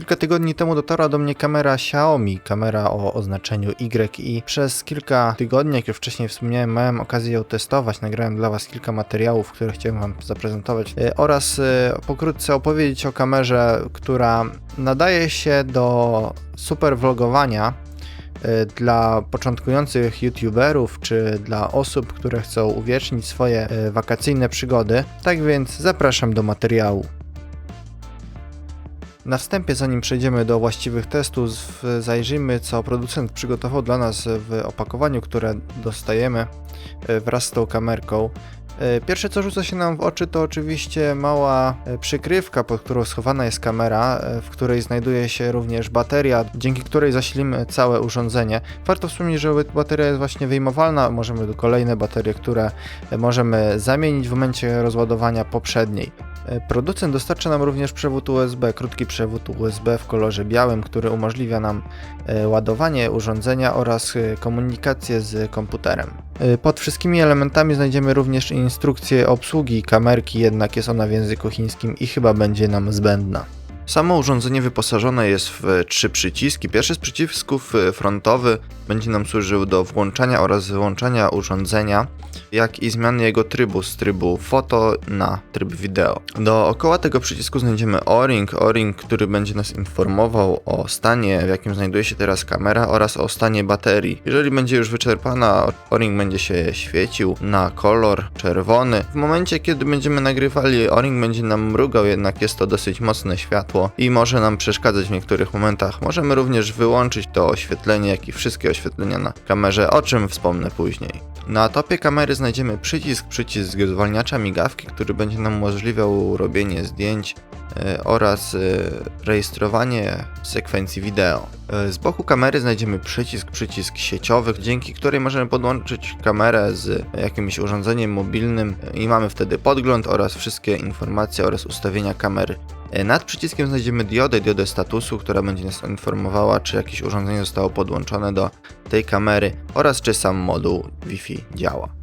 Kilka tygodni temu dotarła do mnie kamera Xiaomi, kamera o oznaczeniu Y i przez kilka tygodni, jak już wcześniej wspomniałem, miałem okazję ją testować. Nagrałem dla Was kilka materiałów, które chciałem Wam zaprezentować e, oraz e, pokrótce opowiedzieć o kamerze, która nadaje się do super vlogowania e, dla początkujących youtuberów czy dla osób, które chcą uwiecznić swoje wakacyjne przygody. Tak więc zapraszam do materiału. Na wstępie, zanim przejdziemy do właściwych testów, zajrzyjmy co producent przygotował dla nas w opakowaniu, które dostajemy e, wraz z tą kamerką. E, Pierwsze co rzuca się nam w oczy to oczywiście mała e, przykrywka, pod którą schowana jest kamera, w której znajduje się również bateria, dzięki której zasilimy całe urządzenie. Warto wspomnieć, że bateria jest właśnie wyjmowalna, możemy do kolejne baterie, które możemy zamienić w momencie rozładowania poprzedniej. E, Producent dostarcza nam również przewód USB, krótki przewód USB w kolorze białym, który umożliwia nam e, ładowanie urządzenia oraz e, komunikację z komputerem. Pod wszystkimi elementami znajdziemy również instrukcję obsługi kamerki, jednak jest ona w języku chińskim i chyba będzie nam zbędna. Samo urządzenie wyposażone jest w trzy przyciski. Pierwszy z przycisków frontowy będzie nam służył do włączania oraz wyłączania urządzenia, jak i zmiany jego trybu z trybu foto na tryb wideo. Dookoła tego przycisku znajdziemy O-ring, O-ring, który będzie nas informował o stanie, w jakim znajduje się teraz kamera oraz o stanie baterii. Jeżeli będzie już wyczerpana, O-ring będzie się świecił na kolor czerwony. W momencie, kiedy będziemy nagrywali, O-ring będzie nam mrugał, jednak jest to dosyć mocne światło i może nam przeszkadzać w niektórych momentach. Możemy również wyłączyć to oświetlenie, jak i wszystkie oświetlenia na kamerze, o czym wspomnę później. Na topie kamery znajdziemy przycisk, przycisk zwalniacza migawki, który będzie nam umożliwiał robienie zdjęć oraz e, rejestrowanie sekwencji wideo. E, Z boku kamery znajdziemy przycisk, przycisk sieciowy, dzięki której możemy podłączyć kamerę z jakimś urządzeniem mobilnym i mamy wtedy podgląd oraz wszystkie informacje oraz ustawienia kamery. E, Nad przyciskiem znajdziemy diodę, diodę statusu, która będzie nas informowała, czy jakieś urządzenie zostało podłączone do tej kamery oraz czy sam moduł Wi-Fi działa.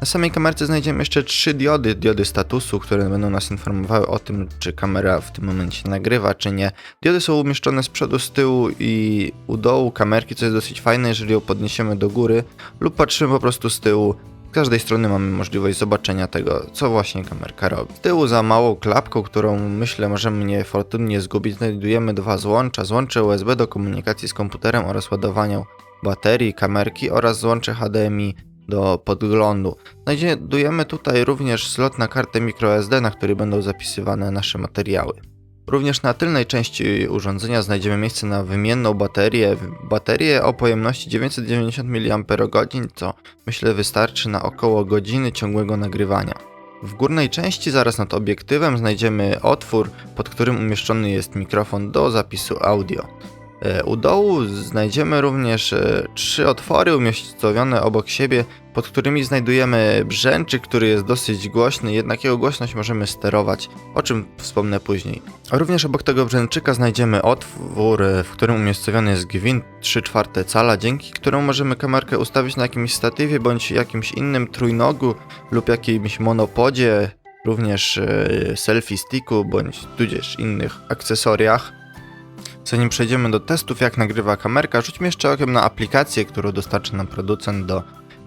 Na samej kamerce znajdziemy jeszcze trzy diody, diody statusu, które będą nas informowały o tym, czy kamera w tym momencie nagrywa, czy nie. Diody są umieszczone z przodu, z tyłu i u dołu kamerki, co jest dosyć fajne, jeżeli ją podniesiemy do góry lub patrzymy po prostu z tyłu. Z każdej strony mamy możliwość zobaczenia tego, co właśnie kamerka robi. Z tyłu za małą klapką, którą myślę możemy niefortunnie zgubić, znajdujemy dwa złącza. Złącze USB do komunikacji z komputerem oraz ładowania baterii, kamerki oraz złącze HDMI do podglądu. Znajdujemy tutaj również slot na kartę microSD, na który będą zapisywane nasze materiały. Również na tylnej części urządzenia znajdziemy miejsce na wymienną baterię. Baterię o pojemności 990 mAh, co myślę wystarczy na około godziny ciągłego nagrywania. W górnej części, zaraz nad obiektywem, znajdziemy otwór, pod którym umieszczony jest mikrofon do zapisu audio. E, U dołu znajdziemy również e, trzy otwory umiejscowione obok siebie, pod którymi znajdujemy brzęczyk, który jest dosyć głośny, jednak jego głośność możemy sterować, o czym wspomnę później. Również obok tego brzęczyka znajdziemy otwór, e, w którym umiejscowiony jest gwint 3 czwarte cala, dzięki któremu możemy kamerkę ustawić na jakimś statywie bądź jakimś innym trójnogu lub jakimś monopodzie, również selfie sticku bądź tudzież innych akcesoriach. Zanim przejdziemy do testów, jak nagrywa kamerka, rzućmy jeszcze okiem na aplikację, którą dostarczy nam producent do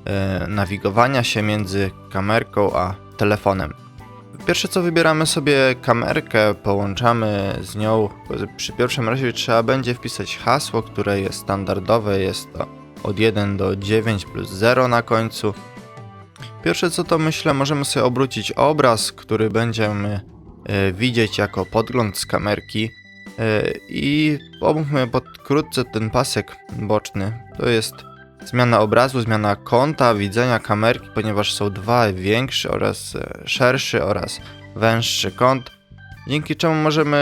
e, nawigowania się między kamerką a telefonem. Pierwsze co wybieramy sobie kamerkę, połączamy z nią. Przy pierwszym razie trzeba będzie wpisać hasło, które jest standardowe, jest to od 1 do 9 plus 0 na końcu. Pierwsze co to myślę, możemy sobie obrócić obraz, który będziemy e, widzieć jako podgląd z kamerki. E, I omówmy pokrótce ten pasek boczny. To jest zmiana obrazu, zmiana kąta widzenia kamerki, ponieważ są dwa większy oraz e, szerszy oraz węższy kąt, dzięki czemu możemy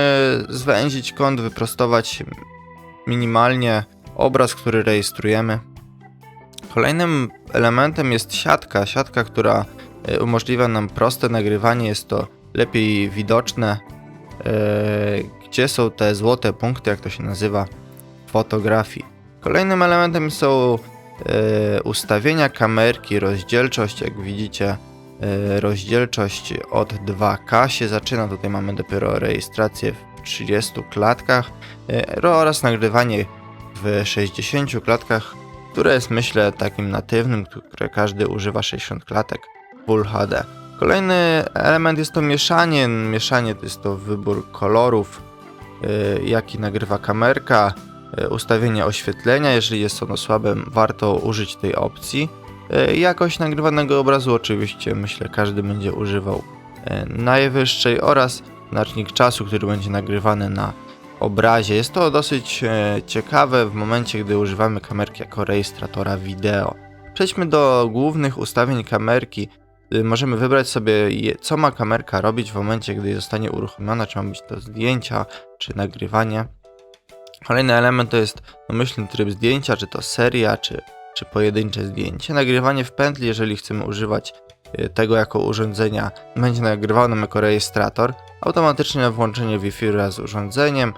zwęzić kąt, wyprostować minimalnie obraz, który rejestrujemy. Kolejnym elementem jest siatka, siatka, która e, umożliwia nam proste nagrywanie, jest to lepiej widoczne, e, gdzie są te złote punkty, jak to się nazywa, fotografii. Kolejnym elementem są e, ustawienia kamerki, rozdzielczość, jak widzicie, e, rozdzielczość od 2K się zaczyna, tutaj mamy dopiero rejestrację w 30 klatkach e, oraz nagrywanie w 60 klatkach, które jest myślę takim natywnym, które każdy używa 60 klatek Full HD. Kolejny element jest to mieszanie. Mieszanie to jest to wybór kolorów, y, jaki nagrywa kamerka, y, ustawienie oświetlenia. Jeżeli jest ono słabe, warto użyć tej opcji. Y, Jakość nagrywanego obrazu, oczywiście myślę, każdy będzie używał y, najwyższej oraz znacznik czasu, który będzie nagrywany na obrazie. Jest to dosyć ciekawe w momencie, gdy używamy kamerki jako rejestratora wideo. Przejdźmy do głównych ustawień kamerki. Y, Możemy wybrać sobie, co ma kamerka robić w momencie, gdy zostanie uruchomiona, czy ma być to zdjęcia, czy nagrywanie. Kolejny element to jest domyślny tryb zdjęcia, czy to seria, czy, czy pojedyncze zdjęcie. Nagrywanie w pętli, jeżeli chcemy używać y, tego jako urządzenia, będzie nagrywał nam jako rejestrator. Automatyczne włączenie Wi-Fi wraz z urządzeniem,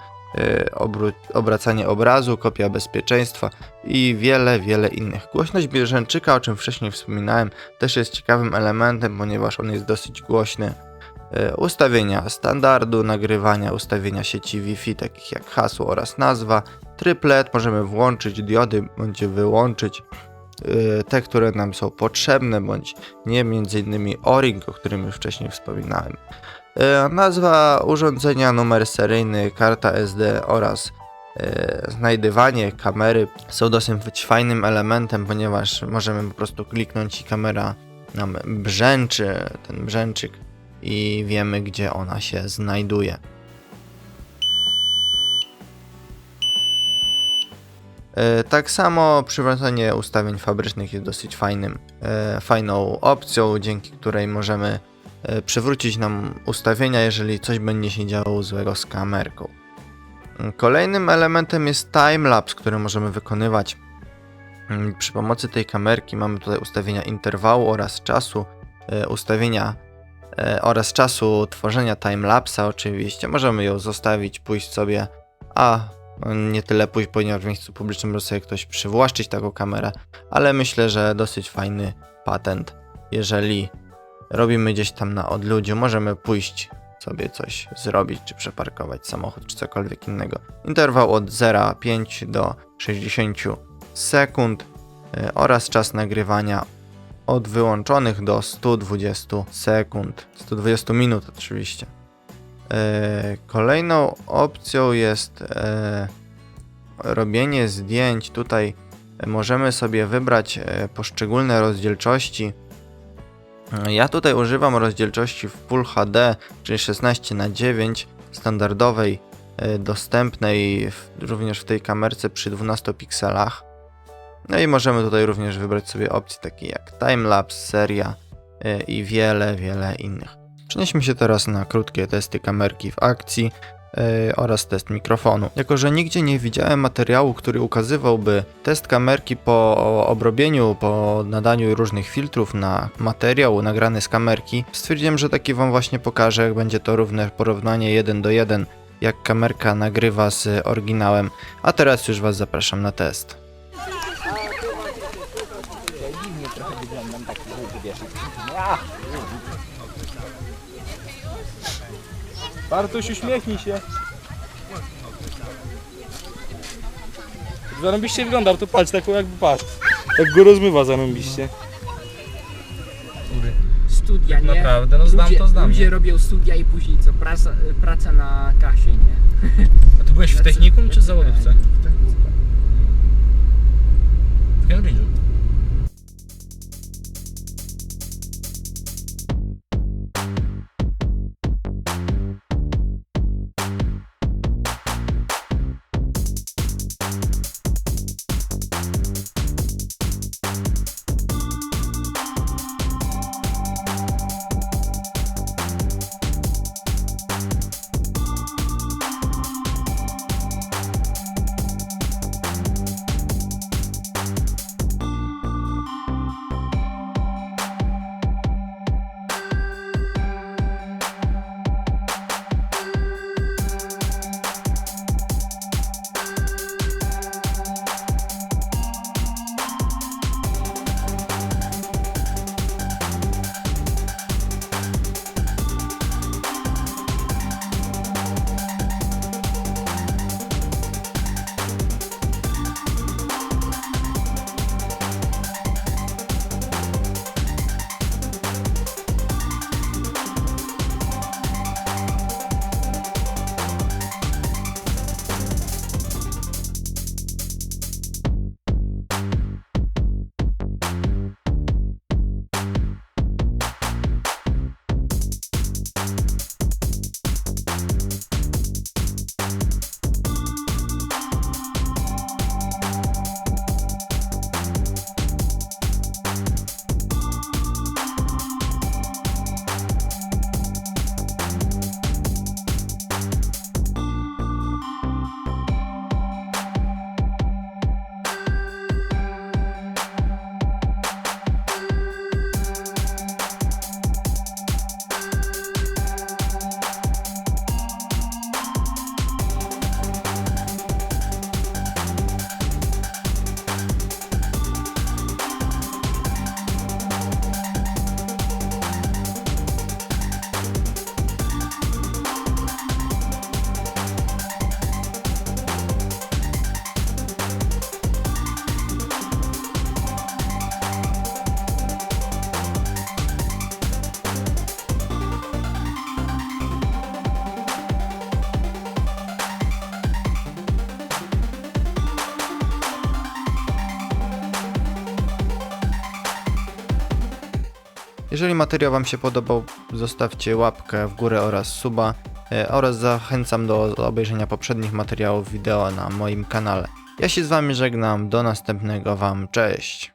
obracanie obrazu, kopia bezpieczeństwa i wiele, wiele innych. Głośność bieżęczyka, o czym wcześniej wspominałem, też jest ciekawym elementem, ponieważ on jest dosyć głośny. Y, Ustawienia standardu nagrywania, ustawienia sieci Wi-Fi, takich jak hasło oraz nazwa. Triplet możemy włączyć, diody bądź wyłączyć. y, Te, które nam są potrzebne, bądź nie, między innymi O-Ring, o którym już wcześniej wspominałem. E, Nazwa urządzenia, numer seryjny, karta SD oraz e, znajdywanie kamery są dosyć fajnym elementem, ponieważ możemy po prostu kliknąć i kamera nam brzęczy, ten brzęczyk i wiemy gdzie ona się znajduje. E, Tak samo przywracanie ustawień fabrycznych jest dosyć fajnym, fajną opcją, dzięki której możemy przywrócić nam ustawienia, jeżeli coś będzie się działo złego z kamerką. Mm, Kolejnym elementem jest timelapse, który możemy wykonywać. Mm, Przy pomocy tej kamerki mamy tutaj ustawienia interwału oraz czasu, e, ustawienia e, oraz czasu tworzenia timelapsa oczywiście. Możemy ją zostawić, pójść sobie, a no, nie tyle pójść, ponieważ w miejscu publicznym może sobie ktoś przywłaszczyć taką kamerę, ale myślę, że dosyć fajny patent, jeżeli robimy gdzieś tam na odludziu, możemy pójść sobie coś zrobić, czy przeparkować samochód, czy cokolwiek innego. Interwał od 0,5 do 60 sekund y, oraz czas nagrywania od wyłączonych do 120 sekund, 120 minut oczywiście. Y, Kolejną opcją jest y, robienie zdjęć. Tutaj możemy sobie wybrać poszczególne rozdzielczości. Ja tutaj używam rozdzielczości w Full HD, czyli 16 na 9 standardowej, e, dostępnej w, również w tej kamerce przy 12 pikselach. No i możemy tutaj również wybrać sobie opcje takie jak timelapse, seria e, i wiele, wiele innych. Przenieśmy się teraz na krótkie testy kamerki w akcji e, oraz test mikrofonu. Jako, że nigdzie nie widziałem materiału, który ukazywałby test kamerki po obrobieniu, po nadaniu różnych filtrów na materiał nagrany z kamerki, stwierdziłem, że taki wam właśnie pokażę, jak będzie to równe porównanie 1 do 1, jak kamerka nagrywa z oryginałem. A teraz już was zapraszam na test. Wiesz. Bartuś, uśmiechnij się. Zarąbiście wyglądał, to patrz, tak jakby patrz. Jak go rozmywa zarąbiście. Studia, nie? Naprawdę, no znam ludzie, to znam, Ludzie nie? robią studia i później co, praca, praca na kasie, nie? A ty byłeś w technikum czy w zawodówce? W Cambridge'u. Jeżeli materiał Wam się podobał, zostawcie łapkę w górę oraz suba e, oraz zachęcam do obejrzenia poprzednich materiałów wideo na moim kanale. Ja się z Wami żegnam, do następnego Wam, cześć!